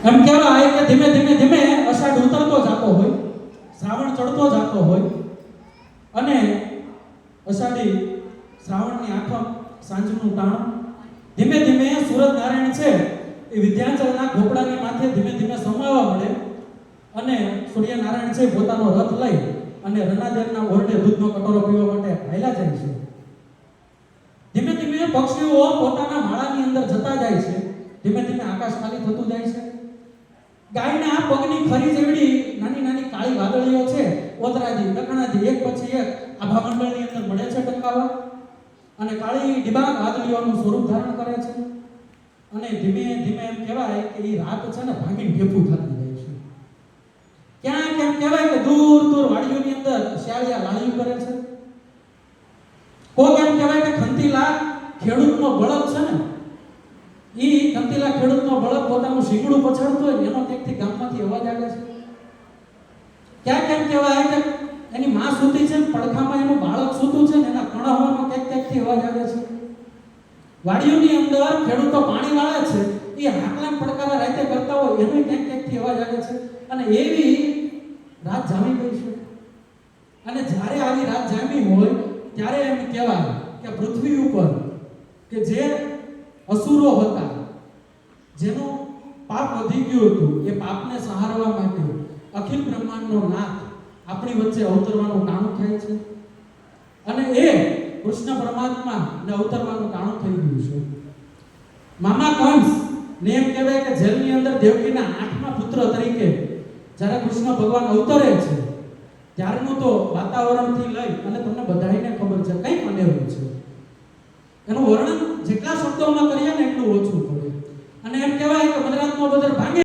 એમ કહેવાય કે ધીમે ધીમે ધીમે અષાઢ ઉતરતો જતો હોય, શ્રાવણ ચડતો જતો હોય, અને અષાઢી શ્રાવણની આઠમ સાંજનું ટાણું ધીમે ધીમે સુરત નારાયણ છે, એ વિદ્યાંચલના ઘોપડાની માથે ધીમે ધીમે સમાવા મળે, અને સૂર્યનારાયણ છે પોતાનો રથ લઈ, અને રણાદેવના ઓરડે દૂધનો કટોરો પીવા માટે હાલ્યા જાય છે. ધીમે ધીમે પક્ષીઓ પોતાના માળાની અંદર જતા જાય છે, ધીમે ધીમે આકાશ ખાલી થતું જાય છે ગાયના પગની ફરી જેવડી નાની નાની કાળી વાદળીઓ છે. ઓતરાજી, દખણાજી, એક પછી એક આભા મંડળની અંદર મળે છે ટકાવા. અને કાળી ડિબાંગ વાદળીઓનું સ્વરૂપ ધારણ કરે છે. અને ધીમે ધીમે એમ કહેવાય કે એ રાત છે ને ભાંગીને ભેફું થતી જાય છે. ક્યાંક એમ કહેવાય કે દૂર દૂર વાડીઓની અંદર શિયાળિયા લાળિયું કરે છે. કોક એમ કહેવાય કે ખંતીલા ખેડૂતનો બળદ છે ને ઈ ખંતીલા ખેડૂતનો બળદ પોતાનું શીંગડું પછાડતો હોય એનો ક્યાંકથી ગામમાંથી અવાજ આવે છે? ક્યાંક એમ કહેવાય કે એની માં સૂતી છે પડખામાં એનું બાળક સૂતું છે ને, એના કણહવાનો ક્યાંક ક્યાંકથી અવાજ આવે છે. વાડીઓની અંદર ખેડૂતો પાણી વાળે છે, એ હાકલા પડકારા રાતે કરતા હોય એને ક્યાંક ક્યાંકથી અવાજ આવે છે. અને એવી રાત જામી ગઈ છે. અને જ્યારે આવી રાત જામી હોય, ત્યારે એમ કહેવાય કે પૃથ્વી ઉપર કે જે અસુરો હતા, જેનું પાપ વધી ગયું હતું, એ પાપને સહારવા માટે અખિલ બ્રહ્માંડનો નાથ આપણી વચ્ચે અવતરવાનું ટાણું થાય છે. અને એ કૃષ્ણ પરમાત્મા ને અવતરવાનું ટાણું થઈ ગયું છે. મામા કંસ ને એમ કહેવાય કે જેલની અંદર દેવકીના આઠમા પુત્ર તરીકે જ્યારે કૃષ્ણ ભગવાન અવતરે છે, ત્યારનું તો વાતાવરણથી લઈ અને તમને બધાને ખબર છે કઈ અનેરું છે. એનું વર્ણન જેટલા શબ્દોમાં કરીએ ને એટલું ઓછું પડે અને એમ